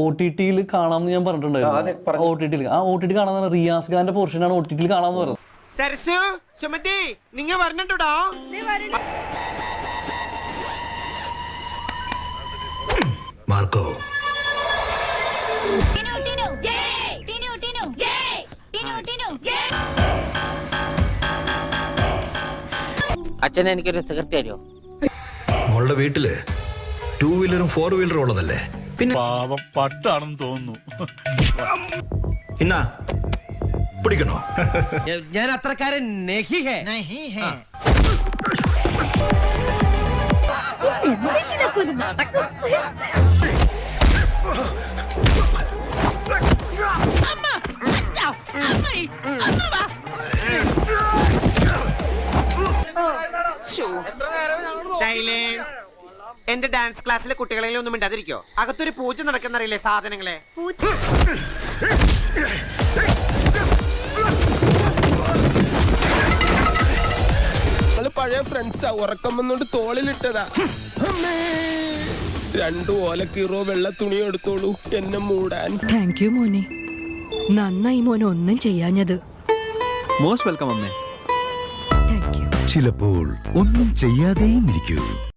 O T ടിയിൽ കാണാമെന്ന് ഞാൻ പറഞ്ഞിട്ടുണ്ടായിരുന്നു. പറഞ്ഞു. ഒ ടി ടിയിൽ ആ ഒ ടി ടി കാണാൻ റിയാസ് ഖാന്റെ പോർഷനാണ് ഒ ടി ടിയിൽ കാണാമെന്ന് പറഞ്ഞത്. സരസു സുമതി നിങ്ങ പറഞ്ഞിട്ടുണ്ടോ മാർക്കോ. അച്ഛൻ എനിക്കൊരു സെക്രട്ടറി തരുമോ? മോളുടെ വീട്ടിൽ ടൂ വീലറും ഫോർ വീലറും ഉള്ളതല്ലേ? പിന്നെ പാവം പട്ടാണെന്ന് തോന്നുന്നു. ഇന്നാ പിടിക്കണോ? ഞാൻ അത്രക്കാരൻ നെഹിഹേ സൈലൻസ് എന്റെ ഡാൻസ് ക്ലാസ്സിലെ കുട്ടികളെ ഒന്നും മിണ്ടാതിരിക്കോ? അകത്തൊരു പൂജ നടക്കുന്നറിയില്ലേ സാധനങ്ങളെ? ഞങ്ങൾ പഴയ ഫ്രണ്ട്സാ ഉറക്കം വന്നോണ്ട് തോളിലിട്ടതാ. അമ്മേ. രണ്ടു ഓലക്കീറോ വെള്ള തുണി എടുത്തോളൂ എന്നെ മൂടാൻ. താങ്ക് യു മോനെ. നന്നായി മോൻ ഒന്നും ചെയ്യാഞ്ഞത്. മോസ്റ്റ് വെൽക്കം അമ്മേ. ചിലപ്പോൾ ഒന്നും ചെയ്യാതെയും ഇരിക്കൂ.